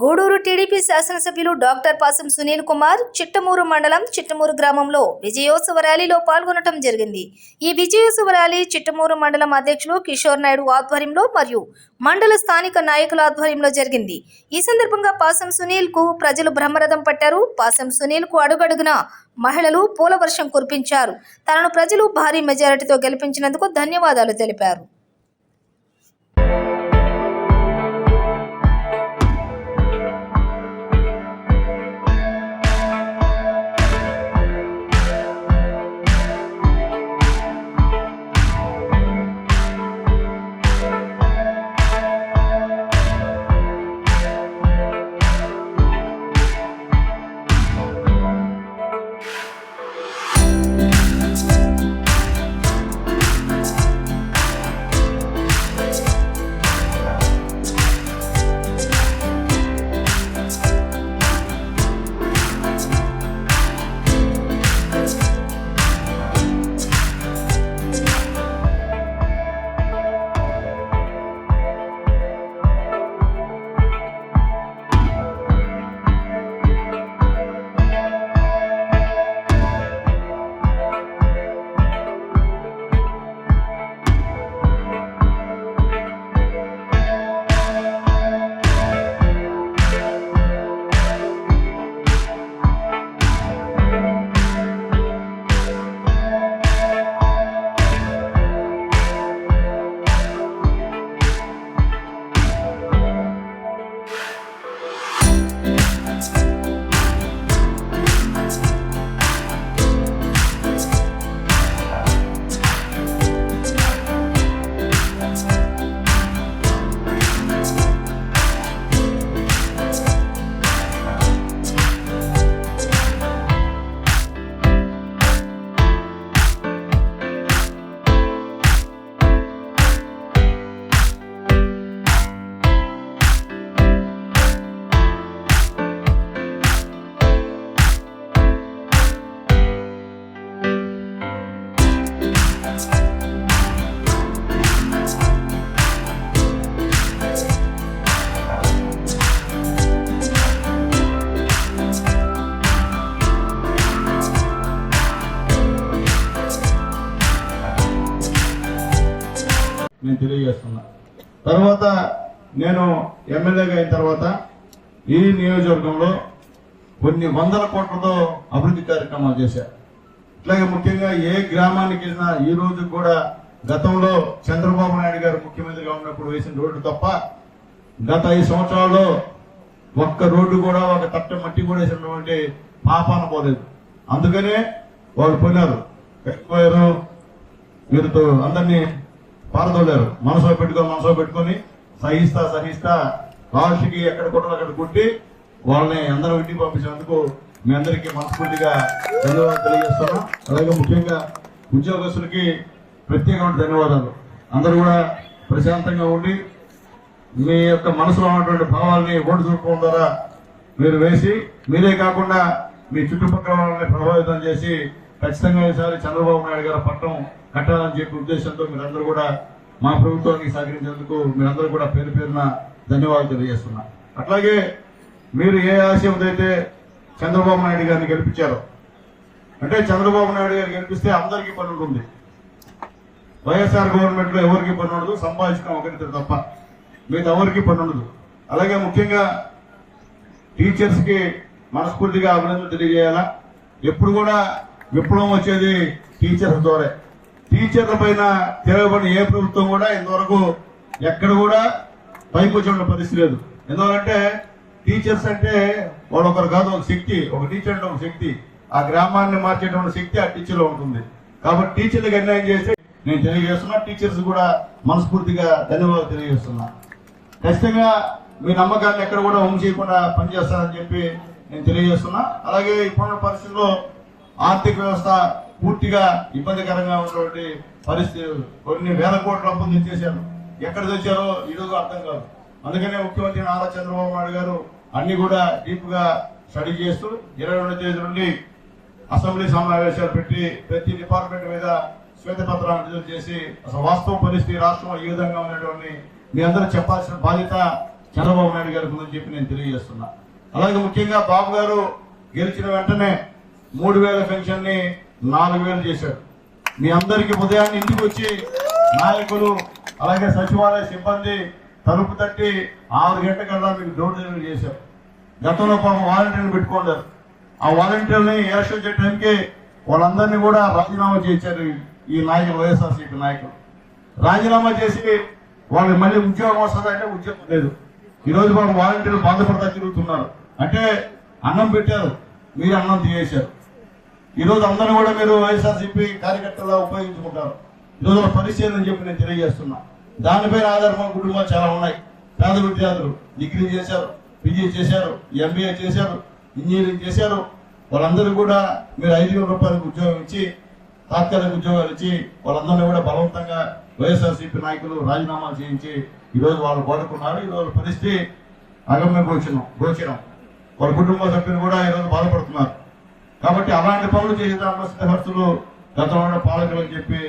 Gudur TDP శాసనసభ్యులు doctor పాసం సునీల్ కుమార్ చిట్టమూరు మండలం చిట్టమూరు గ్రామంలో విజయోత్సవ ర్యాలీలో పాల్గొనడం జరిగింది. ఈ విజయోత్సవ ర్యాలీ చిట్టమూరు మండలం అధ్యక్షులు కిషోర్ నాయుడు ఆధ్వర్యంలో మరియు మండల స్థానిక నాయకుల ఆధ్వర్యంలో జరిగింది. ఈ సందర్భంగా పాసం సునీల్కు ప్రజలు బ్రహ్మరథం పట్టారు. పాసం సునీల్కు అడుగడుగున మహిళలు పూల వర్షం కురిపించారు. తనను ప్రజలు భారీ మెజారిటీతో గెలిపించినందుకు ధన్యవాదాలు తెలిపారు. నేను తెలియజేస్తున్నా. తర్వాత నేను ఎమ్మెల్యేగా అయిన తర్వాత ఈ నియోజకవర్గంలో కొన్ని వందల కోట్లతో అభివృద్ధి కార్యక్రమాలు చేశారు ఇట్లాగే ముఖ్యంగా ఏ గ్రామానికి వెళ్ళినా ఈ రోజు కూడా గతంలో చంద్రబాబు నాయుడు గారు ముఖ్యమంత్రిగా ఉన్నప్పుడు వేసిన రోడ్డు తప్ప గత ఐదు సంవత్సరాల్లో ఒక్క రోడ్డు కూడా ఒక తట్ట మట్టి కూడా వేసినటువంటి పాపాన పోలేదు. అందుకనే వాళ్ళు పోయినారు. పోయారు వీరితో అందరినీ పారదోలేరు. మనసులో పెట్టుకొని మనసులో పెట్టుకొని సహిస్తా సహిస్తా లాస్ట్కి ఎక్కడ కొట్టాలి అక్కడ కొట్టి వాళ్ళని అందరూ ఇంటికి పంపించినందుకు మీ అందరికీ మనస్ఫూర్తిగా ధన్యవాదాలు తెలియజేస్తున్నాం. అలాగే ముఖ్యంగా ఉద్యోగస్తులకి ప్రత్యేకమైన ధన్యవాదాలు. అందరూ కూడా ప్రశాంతంగా ఉండి మీ యొక్క మనసులో ఉన్నటువంటి భావాల్ని ఓటు చూపడం ద్వారా మీరు వేసి మీరే కాకుండా మీ చుట్టుపక్కల వాళ్ళని ప్రభావితం చేసి ఖచ్చితంగా ఈసారి చంద్రబాబు నాయుడు గారి పట్టణం కట్టాలని చెప్పి ఉద్దేశంతో మీరందరూ కూడా మా ప్రభుత్వానికి సహకరించేందుకు మీరందరూ కూడా పేరు పేరున ధన్యవాదాలు తెలియజేస్తున్నా. అట్లాగే మీరు ఏ ఆశయంతో అయితే చంద్రబాబు నాయుడు గారిని గెలిపించారు. అంటే చంద్రబాబు నాయుడు గారు గెలిపిస్తే అందరికీ పని ఉంటుంది వైఎస్ఆర్ గవర్నమెంట్లో ఎవరికి పని ఉండదు సంపాదించడం ఒకరిద్దరు తప్ప. మిగతా ఎవరికి పని ఉండదు. అలాగే ముఖ్యంగా టీచర్స్కి మనస్ఫూర్తిగా అభినందనలు తెలియజేయాలా? ఎప్పుడు కూడా విప్లవం వచ్చేది టీచర్స్ ద్వారా. టీచర్ల పైన తిరగబడిన ఏ ప్రభుత్వం కూడా ఇంతవరకు ఎక్కడ కూడా పైకి వచ్చిన పరిస్థితి లేదు. ఎందుకంటే టీచర్స్ అంటే వాళ్ళు ఒకరు కాదు ఒక శక్తి ఒక టీచర్ ఒక శక్తి. ఆ గ్రామాన్ని మార్చేటువంటి శక్తి ఆ టీచర్లో ఉంటుంది. కాబట్టి టీచర్లకు అన్యాయం చేస్తే నేను తెలియజేస్తున్నా టీచర్స్ కూడా మనస్ఫూర్తిగా ధన్యవాదాలు తెలియజేస్తున్నా. ఖచ్చితంగా మీ నమ్మకాన్ని ఎక్కడ కూడా హోమ్ చేయకుండా పనిచేస్తారని చెప్పి నేను తెలియజేస్తున్నా. అలాగే ఇప్పుడున్న పరిస్థితుల్లో ఆర్థిక వ్యవస్థ పూర్తిగా ఇబ్బందికరంగా ఉన్నటువంటి పరిస్థితి కొన్ని వేల కోట్ల అప్పులు తెచ్చేశారు. ఎక్కడ తెచ్చారో ఈరోజు అర్థం కాదు. అందుకనే ముఖ్యమంత్రి నారా చంద్రబాబు నాయుడు గారు అన్ని కూడా డీప్గా స్టడీ చేస్తూ ఇరవై రెండు తేదీ నుండి అసెంబ్లీ సమావేశాలు పెట్టి ప్రతి డిపార్ట్మెంట్ మీద శ్వేతపత్రాన్ని విడుదల చేసి అసలు వాస్తవ పరిస్థితి రాష్ట్రంలో ఈ విధంగా ఉన్నటువంటి మీ అందరూ చెప్పాల్సిన బాధ్యత చంద్రబాబు నాయుడు గారికి ఉందని చెప్పి నేను తెలియజేస్తున్నా. అలాగే ముఖ్యంగా బాబు గారు గెలిచిన వెంటనే మూడు వేల పెన్షన్ని నాలుగు వేలు చేశారు. మీ అందరికీ ఉదయాన్నే ఇంటికి వచ్చి నాయకులు అలాగే సచివాలయ సిబ్బంది తలుపు తట్టి ఆరు గంటలకల్లా మీకు డోర్ డెలివరీ చేశారు గతంలో పాపం వాలంటీర్లు పెట్టుకున్నారు ఆ వాలంటీర్ని ఏర్షో చేయడానికి వాళ్ళందరినీ కూడా రాజీనామా చేశారు ఈ నాయకులు వైఎస్ఆర్సీపీ నాయకులు. రాజీనామా చేసి వాళ్ళకి మళ్ళీ ఉద్యోగం వస్తుందంటే ఉద్యోగం లేదు. ఈరోజు పాపం వాలంటీర్లు బాధపడతా తిరుగుతున్నారు. అంటే అన్నం పెట్టారు. మీరు అన్నం తీయేశారు ఈరోజు రోజు అందరూ కూడా మీరు వైఎస్ఆర్సీపీ కార్యకర్తలా ఉపయోగించుకుంటారు. ఈ పరిశీలన చెప్పి నేను తెలియజేస్తున్నా. దానిపైన ఆధారపడిన కుటుంబాలు చాలా ఉన్నాయి. పేద విద్యార్థులు డిగ్రీ చేశారు పీజీ చేశారు ఎంబీఏ చేశారు ఇంజనీరింగ్ చేశారు. వాళ్ళందరూ కూడా మీరు ఐదు వేల రూపాయలకు ఉద్యోగం ఇచ్చి తాత్కాలిక ఉద్యోగాలు ఇచ్చి వాళ్ళందరినీ కూడా బలవంతంగా వైఎస్ఆర్సీపీ నాయకులు రాజీనామాలు చేయించి ఈరోజు వాళ్ళు కోరుకున్నారు ఈరోజు పరిస్థితి అగమ్య గోచరం గోచరం వాళ్ళ కుటుంబ సభ్యులు కూడా ఈ రోజు బాధపడుతున్నారు. కాబట్టి అలాంటి పనులు చేసే దాంట్లో సిద్ధహస్తులు గతంలో పాలకులు అని చెప్పి